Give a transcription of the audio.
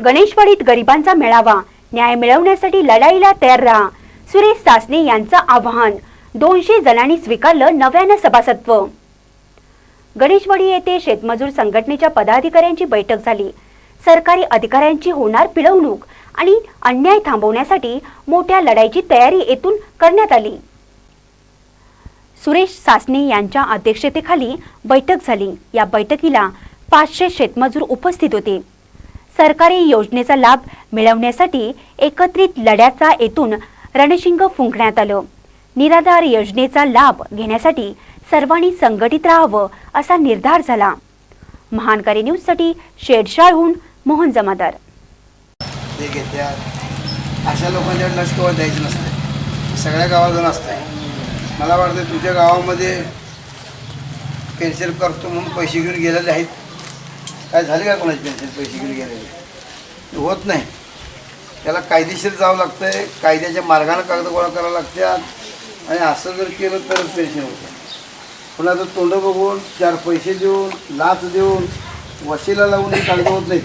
गणेशवाडीत गरिबांचा मेळावा. न्याय मिळवण्यासाठी लढाईला तयार राहा. सुरेश सासने यांचं आवाहन. दोनशे जणांनी स्वीकारलं नव्यानं सभासत्व. गणेशवाडी येथे शेतमजूर संघटनेच्या पदाधिकाऱ्यांची बैठक झाली. सरकारी अधिकाऱ्यांची होणार पिळवणूक आणि अन्याय थांबवण्यासाठी मोठ्या लढाईची तयारी येथून करण्यात आली. सुरेश सासने यांच्या अध्यक्षतेखाली बैठक झाली. या बैठकीला पाचशे शेतमजूर उपस्थित होते. सरकारी योजनेचा लाभ मिळवण्यासाठी एकत्रित लढ्याचा येथून रणशिंग फुंकण्यात आलं. निराधार योजनेचा लाभ घेण्यासाठी सर्वांनी संघटित राहावं असा निर्धार झाला. महानकारी न्यूजसाठी शेडशाळहून मोहन जमादार. अशा लोकांच्याकडे लक्ष केव्हा द्यायचं नसतं. सगळ्या गावातून असतंय. मला वाटतं तुझ्या गावामध्ये पेन्शन करतो म्हणून पैसे घेऊन गेलेले आहेत. काय झाले का कोणाचे पेन्शन पैसे घेऊन गेलेले होत नाही. त्याला कायदेशीर जावं लागतं आहे कायद्याच्या मार्गाने कागद गोळा करावं लागतात. आणि असं जर केलं तरच पेन्शन होतं. कुणाचं तोंड बघून चार पैसे देऊन लाच देऊन वशिला लावून हे कागद होत नाहीत.